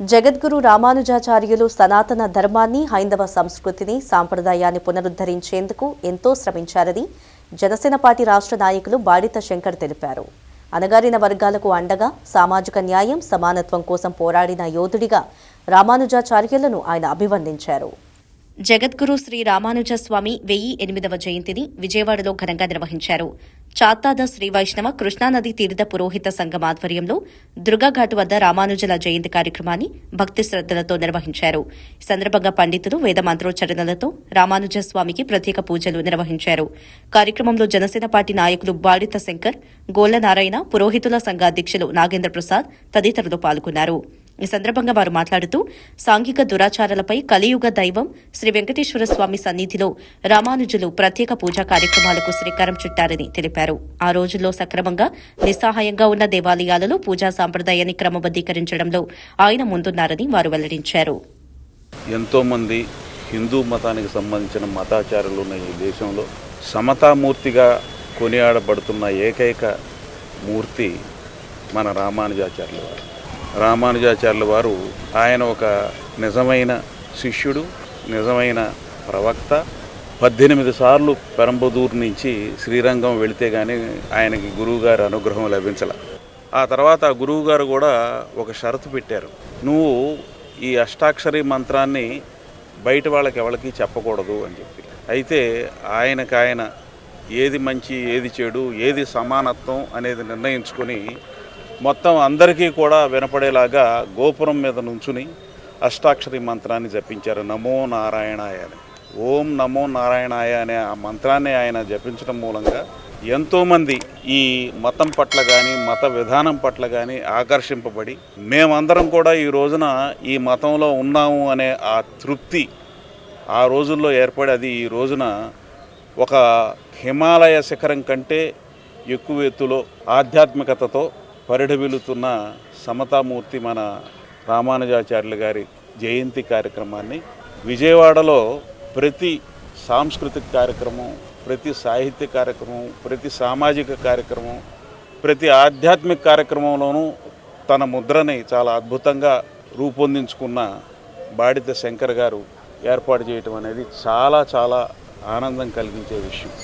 జగద్గురు రామానుజాచార్యులు సనాతన ధర్మాన్ని హైందవ సంస్కృతిని సాంప్రదాయాన్ని పునరుద్ధరించేందుకు ఎంతో శ్రమించారని జనసేన పార్టీ రాష్ట్ర నాయకులు బాడిత శంకర్ తెలిపారు. అణగారిన వర్గాలకు అండగా సామాజిక న్యాయం సమానత్వం కోసం పోరాడిన యోధుడిగా రామానుజాచార్యులను ఆయన అభివర్ణించారు. జగద్గురు శ్రీ రామానుజస్వామి వెయ్యి ఎనిమిదవ జయంతిని విజయవాడలో ఘనంగా నిర్వహించారు. చాతాద శ్రీ వైష్ణవ కృష్ణానది తీర్థ పురోహిత సంఘం ఆధ్వర్యంలో దుర్గాఘాట్ వద్ద రామానుజుల జయంతి కార్యక్రమాన్ని భక్తి శ్రద్దలతో నిర్వహించారు. ఈ సందర్భంగా పండితులు వేద మంత్రోచ్చరణలతో రామానుజ స్వామికి ప్రత్యేక పూజలు నిర్వహించారు. కార్యక్రమంలో జనసేన పార్టీ నాయకులు బాడిత శంకర్ గోళ్ళ నారాయణ పురోహితుల సంఘ అధ్యక్షులు నాగేంద్ర ప్రసాద్ తదితరులు పాల్గొన్నారు. ఈ సందర్భంగా వారు మాట్లాడుతూ సాంఘిక దురాచారాలపై కలియుగ దైవం శ్రీ వెంకటేశ్వర స్వామి సన్నిధిలో రామానుజులు ప్రత్యేక పూజా కార్యక్రమాలకు శ్రీకారం చుట్టారని తెలిపారు. ఆ రోజుల్లో సక్రమంగా నిస్సహాయంగా ఉన్న దేవాలయాలలో పూజా సాంప్రదాయాన్ని క్రమబద్దీకరించడంలో ఆయన ముందున్నారని వారు వెల్లడించారు. ఎంతోమంది హిందూ మతానికి సంబంధించిన మతాచారులు ఉన్న ఈ దేశంలో. సమతామూర్తిగా కొనియాడబడుతున్న ఏకైక మూర్తి మన రామానుజాచార్యుల వారు. రామానుజాచార్యుల వారు ఆయన ఒక నిజమైన శిష్యుడు నిజమైన ప్రవక్త. పద్దెనిమిది సార్లు పెరంబదూరు నుంచి శ్రీరంగం వెళితే కానీ ఆయనకి గురువుగారి అనుగ్రహం లభించాల. ఆ తర్వాత ఆ గురువుగారు కూడా ఒక షరతు పెట్టారు. నువ్వు ఈ అష్టాక్షరి మంత్రాన్ని బయట వాళ్ళకి ఎవరికి చెప్పకూడదు అని చెప్పి. అయితే ఆయనకాయన ఆయన ఏది మంచి ఏది చెడు ఏది సమానత్వం అనేది నిర్ణయించుకొని మొత్తం అందరికీ కూడా వినపడేలాగా గోపురం మీద నుంచుని అష్టాక్షరి మంత్రాన్ని జపించారు. నమో నారాయణాయ అని. ఓం నమో నారాయణాయ అనే ఆ మంత్రాన్ని ఆయన జపించడం మూలంగా ఎంతోమంది ఈ మతం పట్ల కానీ మత విధానం పట్ల కానీ ఆకర్షింపబడి మేమందరం కూడా ఈ రోజున ఈ మతంలో ఉన్నాము అనే ఆ తృప్తి ఆ రోజుల్లో ఏర్పడి అది ఈ రోజున ఒక హిమాలయ శిఖరం కంటే ఎక్కువ ఎత్తులో ఆధ్యాత్మికతతో పరిఢవిల్లుతున్న సమతామూర్తి మన రామానుజాచార్యులు గారి జయంతి కార్యక్రమాన్ని విజయవాడలో ప్రతి సాంస్కృతిక కార్యక్రమం ప్రతి సాహిత్య కార్యక్రమం ప్రతి సామాజిక కార్యక్రమం ప్రతి ఆధ్యాత్మిక కార్యక్రమంలోనూ తన ముద్రని చాలా అద్భుతంగా రూపొందించుకున్న బాడిత శంకర్ గారు ఏర్పాటు చేయటం అనేది చాలా చాలా ఆనందం కలిగించే విషయం.